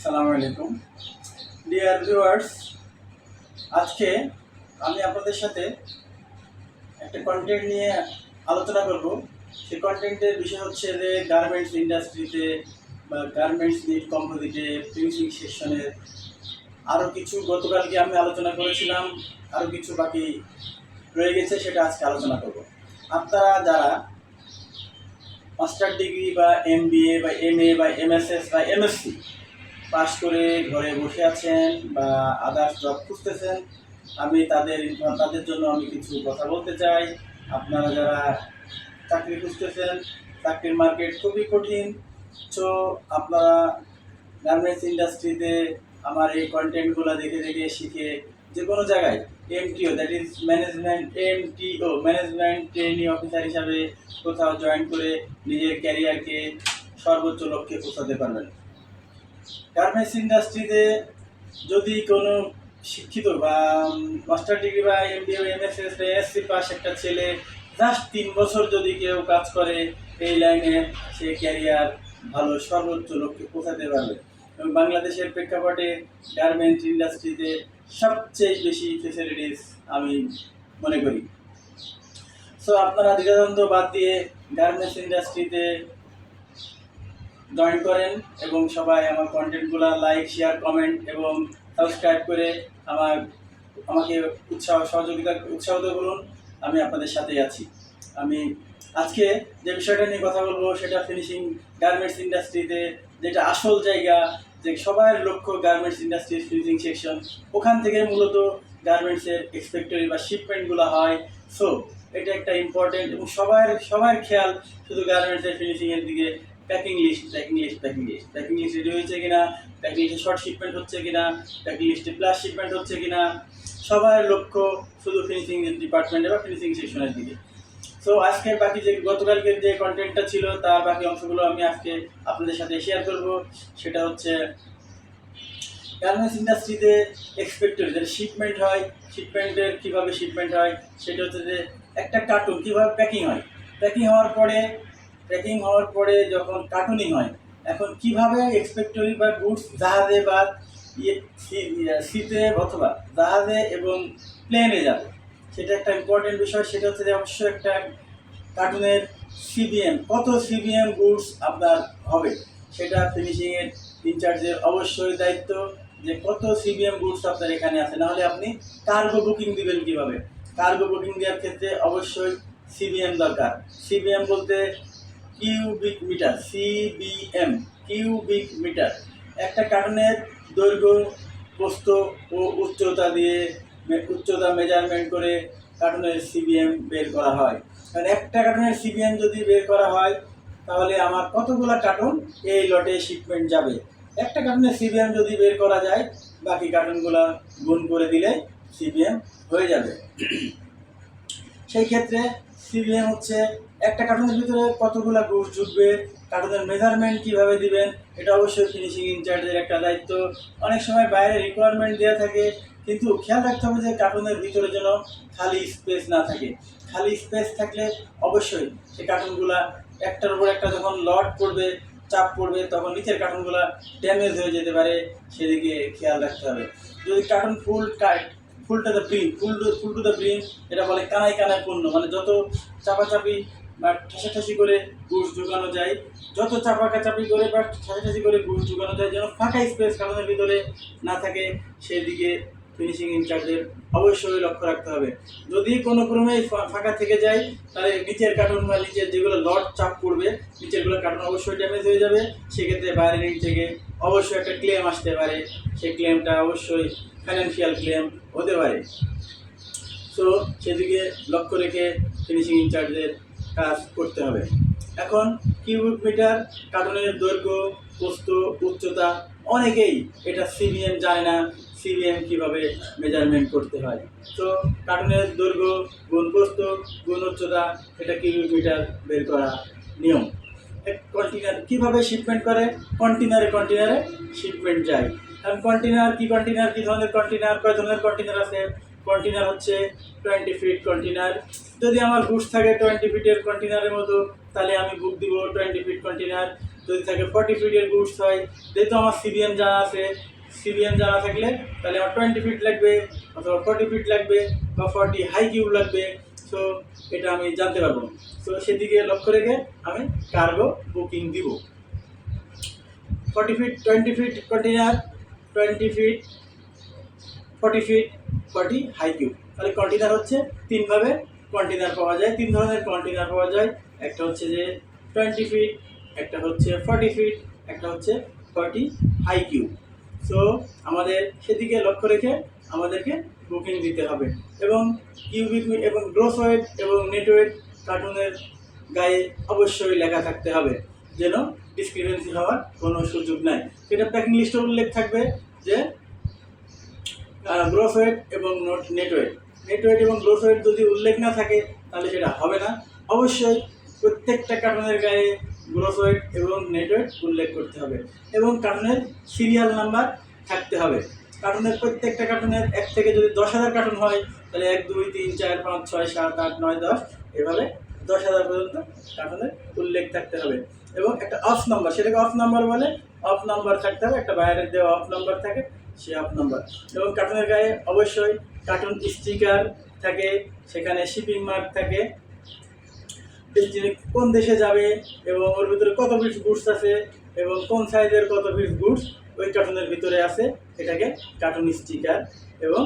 আসসালামু আলাইকুম। Dear viewers আজকে আমি আপনাদের সাথে একটা কন্টেন্ট নিয়ে আলোচনা করব। সেই কন্টেন্টের বিষয় হচ্ছে যে গার্মেন্টস ইন্ডাস্ট্রিতে বা গার্মেন্টস নিট কম্পোজিটে ফিনিশিং সেকশনের আরও কিছু গতকালকে আমি আলোচনা করেছিলাম আরও কিছু বাকি রয়ে গেছে সেটা আজকে আলোচনা করব। আপনারা যারা মাস্টার ডিগ্রি বা এম বা এম এ বা এমএসএস বা এমএসসি পাশ করে ঘরে বসে আছেন বা আদার্স জব খুঁজতেছেন, আমি তাদের তাদের জন্য আমি কিছু কথা বলতে চাই। আপনারা যারা চাকরি খুঁজতেছেন, চাকরির মার্কেট খুবই কঠিন। সো আপনারা গার্মেন্টস ইন্ডাস্ট্রিতে আমার এই কন্টেন্টগুলো দেখে দেখে শিখে যে কোনো জায়গায় MTO that is management MTO management training officer হিসাবে কোথাও জয়েন করে নিজের ক্যারিয়ারকে সর্বোচ্চ লক্ষ্যে পৌঁছাতে পারবেন। গার্মেন্টস ইন্ডাস্ট্রিতে যদি কোনো শিক্ষিত বা মাস্টার ডিগ্রি বা এম বি এমএসএস বা এসসি পাস একটা ছেলে জাস্ট তিন বছর যদি কেউ কাজ করে, এই লাইনে সে ক্যারিয়ার ভালো সর্বোচ্চ লক্ষ্যে পৌঁছাতে পারবে। এবং বাংলাদেশের প্রেক্ষাপটে গার্মেন্ট ইন্ডাস্ট্রিতে সবচেয়ে বেশি ফেসিলিটিস আমি মনে করি। সো আপনারা দ্বিধাদ্বন্দ্ব বাদ দিয়ে গার্মেন্টস ইন্ডাস্ট্রিতে জয়েন করেন এবং সবাই আমার কন্টেন্টগুলো লাইক শেয়ার কমেন্ট এবং সাবস্ক্রাইব করে আমার, আমাকে উৎসাহ, সহযোগিতা, উৎসাহিত করুন। আমি আপনাদের সাথেই আছি। আমি আজকে যে বিষয়টা নিয়ে কথা বলব সেটা ফিনিশিং গার্মেন্টস ইন্ডাস্ট্রিতে যেটা আসল জায়গা, যে সবার লক্ষ্য গার্মেন্টস ইন্ডাস্ট্রি ফিনিশিং সেকশন ওখান থেকে মূলত গার্মেন্টসের এক্সপেক্টরি বা শিপমেন্টগুলো হয়। সো এটা একটা ইম্পর্টেন্ট এবং সবার সবার খেয়াল শুধু গার্মেন্টসের ফিনিশিংয়ের দিকে packing list packing list packing list packing list ready হয়েছে কিনা? প্যাকিং লিস্টে শর্ট শিপমেন্ট হচ্ছে কিনা? প্যাকিং লিস্টে প্লাস শিপমেন্ট হচ্ছে কিনা? সবার লক্ষ্য শুধু ফিনিশিং ডিপার্টমেন্টে বা ফিনিশিং সেকশনের দিকে। সো আজকের বাকি যে গতকালকের যে কন্টেন্টটা ছিল তার বাকি অংশগুলো আমি আজকে আপনাদের সাথে শেয়ার করব। সেটা হচ্ছে গার্মেন্টস ইন্ডাস্ট্রিতে এক্সপেক্টেড যেটা শিপমেন্ট হয় শিপমেন্টের কীভাবে শিপমেন্ট হয়, সেটা হচ্ছে যে একটা কার্টুন কীভাবে প্যাকিং হয়। প্যাকিং হওয়ার পরে প্যাকিং হওয়ার পরে যখন কার্টুনিং হয়, এখন কীভাবে এক্সপেক্টরি বা গুডস জাহাজে বা ইয়ে শীতে অথবা জাহাজে এবং প্লেনে যাবে? সেটা একটা ইম্পর্টেন্ট বিষয়। সেটা হচ্ছে যে অবশ্যই একটা কার্টুনের সিবিএম কত সিবিএম গুডস আপনার হবে? সেটা ফিনিশিংয়ের ইনচার্জের অবশ্যই দায়িত্ব যে কত সিবিএম গুডস আপনার এখানে আছে। নাহলে আপনি কার্গো বুকিং দিবেন কীভাবে? কার্গো বুকিং দেওয়ার ক্ষেত্রে অবশ্যই সিবিএম দরকার। সিবিএম বলতে cubic metre, CBM, cubic metre. একটা কার্টুনের দৈর্ঘ্য, প্রস্থ ও উচ্চতা দিয়ে উচ্চতা মেজারমেন্ট করে কার্টুনের সিবিএম বের করা হয়। কারণ একটা কার্টুনের সিবিএম যদি বের করা হয়, তাহলে আমার কতগুলো কার্টুন এই লটে শিপমেন্ট যাবে? একটা কার্টুনের সিবিএম যদি বের করা যায়, বাকি কার্টুনগুলো গুণ করে দিলে সিবিএম হয়ে যাবে। সেই ক্ষেত্রে সিবিএম হচ্ছে একটা কার্টুনের ভিতরে কতগুলো গুড় জুটবে, কার্টুনের মেজারমেন্ট কীভাবে দিবেন, এটা অবশ্যই ফিনিশিং ইনচার্জের একটা দায়িত্ব। অনেক সময় বাইরে রিকোয়ারমেন্ট দেওয়া থাকে, কিন্তু খেয়াল রাখতে হবে যে কার্টুনের ভিতরে যেন খালি স্পেস না থাকে। খালি স্পেস থাকলে অবশ্যই সেই কার্টুনগুলা একটার উপর একটা যখন লড পড়বে, চাপ পড়বে, তখন নিচের কার্টুনগুলা ড্যামেজ হয়ে যেতে পারে, সেদিকে খেয়াল রাখতে হবে। যদি carton full tight full to the brim full to full to the brim এটা বলে কানায় কানায় পূর্ণ মানে যত চাপাচাপি বা ঠেসাঠাসি করে গুড় ঢুকানো যায়। যত চাপাকাচাপি করে বা ঠেসাঠাসি করে গুড় ঢুকানো যায়, যেন ফাঁকা স্পেস কারণের ভিতরে না থাকে, সেদিকে ফিনিশিং ইনচার্জের অবশ্যই লক্ষ্য রাখতে হবে। যদি কোনো ক্রমে ফাঁকা থেকে যায়, তাহলে নিচের কার্টুন বা নিচের যেগুলো লট চাপ পড়বে, নিচেরগুলো কার্টুন অবশ্যই ড্যামেজ হয়ে যাবে। সেক্ষেত্রে বাইরের থেকে অবশ্যই একটা ক্লেম আসতে পারে। সেই ক্লেমটা অবশ্যই ফাইন্যান্সিয়াল ক্লেম হতে পারে। সো সেদিকে লক্ষ্য রেখে ফিনিশিং ইনচার্জের কাজ করতে হবে। এখন কিউবিক মিটার, কার্টুনের দৈর্ঘ্য প্রস্থ উচ্চতা, অনেকেই এটা সিবিএম জানে না, সিবিএম কীভাবে মেজারমেন্ট করতে হয়। তো কার্টুনের দৈর্ঘ্য, গুণ প্রস্থ গুণ উচ্চতা, এটা কিউবিক মিটার বের করা নিয়ম। কন্টেনার কীভাবে শিপমেন্ট করে? কন্টেনারে কন্টেনারে শিপমেন্ট যায়। কারণ কন্টেনার কি কন্টেনার কি ধরনের কন্টেনার কয় ধরনের কন্টেনার আছে? কন্টেনার হচ্ছে টোয়েন্টি ফিট কন্টেনার যদি আমার বুশ থাকে টোয়েন্টি ফিটের কন্টেনারের মতো, তাহলে আমি বুক দিব টোয়েন্টি ফিট কন্টেনার যদি থাকে ফর্টি ফিটের গুডস হয়, যেহেতু আমার সিবিএম জানা আছে সিবিএম জানা থাকলে তাহলে আমার টোয়েন্টি ফিট লাগবে, অথবা ফর্টি ফিট লাগবে, বা ফর্টি হাই কিউব লাগবে। সো এটা আমি জানতে পারব। সো সেদিকে লক্ষ্য রেখে আমি কার্গো বুকিং দিব। Forty feet twenty feet container twenty feet forty feet forty high cube তাহলে কন্টেনার হচ্ছে তিনভাবে কন্টেনার পাওয়া যায় তিন ধরনের কন্টেনার পাওয়া যায়। একটা হচ্ছে যে টোয়েন্টি ফিট একটা হচ্ছে ফর্টি ফিট একটা হচ্ছে ফর্টি হাই কিউব সো আমাদের সেদিকে লক্ষ্য রেখে আমাদেরকে বুকিং দিতে হবে। এবং কিউবিক এবং গ্রোস ওয়েট এবং নেট ওয়েট কার্টুনের গায়ে অবশ্যই লেখা থাকতে হবে। যেন ডিসক্রিপেন্সি হওয়ার কোনো সুযোগ নাই। সেটা প্যাকিং লিস্টে উল্লেখ থাকবে যে ওয়েট এবং নেট ওয়েট নেট ওয়েট এবং ওয়েট যদি উল্লেখ না থাকে, তাহলে সেটা হবে না। অবশ্যই প্রত্যেকটা কার্টুনের গায়ে ওয়েট এবং নেট ওয়েট উল্লেখ করতে হবে এবং কার্টুনের সিরিয়াল নাম্বার থাকতে হবে। কার্টুনের প্রত্যেকটা কার্টুনের এক থেকে যদি দশ হাজার কার্টুন হয়, তাহলে এক, দুই, তিন, চার, পাঁচ, ছয়, সাত, আট, নয়, দশ, এভাবে দশ হাজার পর্যন্ত কার্টুনের উল্লেখ থাকতে হবে। এবং একটা অফ নাম্বার সেটাকে অফ নাম্বার বলে অফ নাম্বার থাকতে হবে, একটা বাইরের দেওয়া অফ নাম্বার থাকে। সে অফ নাম্বার। এবং কার্টুনের গায়ে অবশ্যই কার্টুন স্টিকার থাকে, সেখানে শিপিং মার্ক থাকে। কোন দেশে যাবে এবং ওর ভিতরে কত পিস গুডস আছে এবং কোন সাইজের কত পিস গুডস ওই কার্টুনের ভিতরে আছে, এটাকে কার্টুন স্টিকার এবং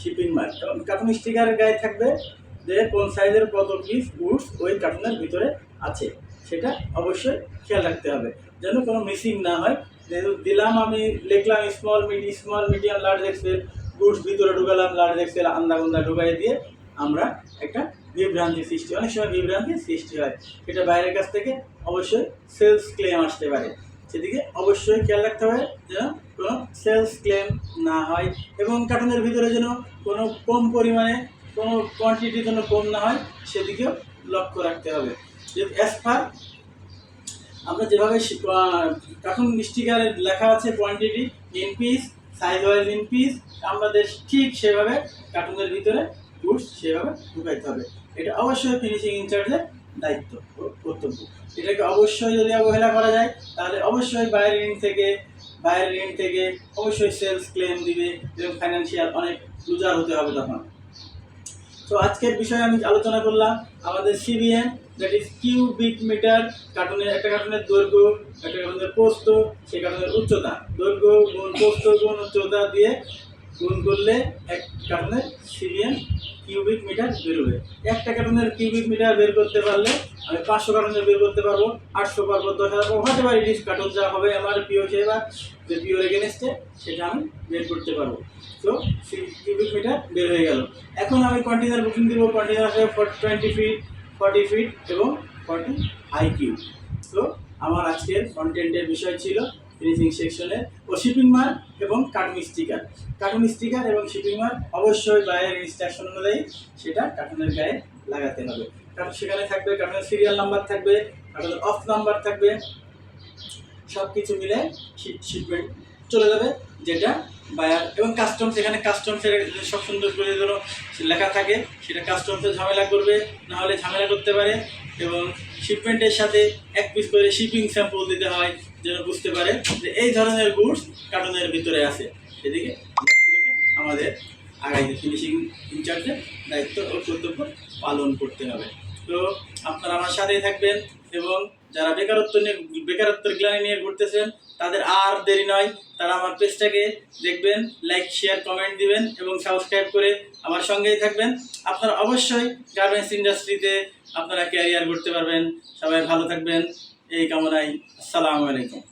শিপিং মার্ক কার্টুন স্টিকারের গায়ে থাকবে যে কোন সাইজের কত পিস গুডস ওই কার্টুনের ভিতরে আছে, সেটা অবশ্যই খেয়াল রাখতে হবে। যেন কোনো মিসিং না হয় দিলাম আমি, লিখলাম small মিডি small medium large XL goods ভিতরে ঢুকালাম লার্জ এক্সেল আন্দা গুন্দা ঢুকাই দিয়ে আমরা একটা বিভ্রান্তি সৃষ্টি, অনেক সময় বিভ্রান্তি সৃষ্টি হয়। এটা বাইরের কাছ থেকে অবশ্যই সেলস ক্লেম আসতে পারে। সেদিকে অবশ্যই খেয়াল রাখতে হবে যেন কোনো সেলস ক্লেম না হয় এবং কার্টুনের ভিতরে যেন কোনো কম পরিমাণে, কোনো কোয়ান্টিটি যেন কম না হয়, সেদিকেও লক্ষ্য রাখতে হবে। যেহেতু অ্যাজ পার আমরা যেভাবে কার্টুন স্টিকারে লেখা আছে quantity in piece size wise in piece আমাদের ঠিক সেভাবে কার্টুনের ভিতরে গুডস সেভাবে ঢুকাইতে হবে। এটা অবশ্যই ফিনিশিং ইনচার্জের দায়িত্ব, কর্তব্য। এটাকে অবশ্যই যদি অবহেলা করা যায়, তাহলে অবশ্যই বাইরের ঋণ থেকে বাইরের ঋণ থেকে অবশ্যই সেলস ক্লেম দিবে এবং ফাইন্যান্সিয়াল অনেক লুজার হতে হবে তখন। তো আজকের বিষয়ে আমি আলোচনা করলাম আমাদের CBM that is cubic metre কার্টুনের, একটা কার্টুনের দৈর্ঘ্য, একটা কার্টুনের পোস্ত সেই কার্টুনের উচ্চতা। দৈর্ঘ্য, গুণ পোস্ত গুণ উচ্চতা দিয়ে গুণ করলে এক কার্টুনের সিবিএম কিউবিক মিটার বেরোবে। একটা কার্টুনের কিউবিক মিটার বের করতে পারলে আমি পাঁচশো কার্টুনের বের করতে পারব, আটশো পারব, দশ হাজার পারব, হতে পারে ডিস কার্টুন যা হবে আমার পিও সেবা যে পিওর এগেনস্টে সেটা আমি বের করতে পারব। তো কিউবিক মিটার বের হয়ে গেল। এখন আমি কন্টেনার বুকিং দিব কন্টেনার আছে টোয়েন্টি ফিট ফর্টি ফিট এবং ফর্টি হাই কিউ তো আমার আজকের কন্টেন্টের বিষয় ছিল ফিনিশিং সেকশনে ও শিপিং মার্ক এবং কার্টুন স্টিকার কার্টুন স্টিকার এবং শিপিং মার্ক অবশ্যই বাইরের ইনস্ট্রাকশন অনুযায়ী সেটা কার্টুনের গায়ে লাগাতে হবে। কারণ সেখানে থাকবে কার্টুনের সিরিয়াল নাম্বার থাকবে কার্টুনের অফ নাম্বার থাকবে। সব কিছু মিলে শিপমেন্ট চলে যাবে, যেটা বায়ার এবং কাস্টমস এখানে কাস্টমসের সব সুন্দর করে ধরো লেখা থাকে, সেটা কাস্টমসের ঝামেলা করবে, না হলে ঝামেলা করতে পারে। এবং শিপমেন্টের সাথে এক পিস করে শিপিং স্যাম্পল দিতে হয়। যেন বুঝতে পারে যে এই ধরনের গুডস কার্টুনের ভিতরে আছে। রেখে আমাদের আগামী ফিনিশিং ইনচার্জের দায়িত্ব ও কর্তব্য পালন করতে হবে। তো আপনারা আমার সাথেই থাকবেন এবং যারা বেকারত্ব নিয়ে, বেকারত্বের গ্লানি নিয়ে ঘুরতেছেন, তাদের আর দেরি নয়। তারা আমার পেজটাকে দেখবেন লাইক শেয়ার কমেন্ট দিবেন এবং সাবস্ক্রাইব করে আমার সঙ্গেই থাকবেন। আপনারা অবশ্যই গার্মেন্টস ইন্ডাস্ট্রিতে আপনারা ক্যারিয়ার করতে পারবেন। সবাই ভালো থাকবেন। এই কামনায় আসসালামু আলাইকুম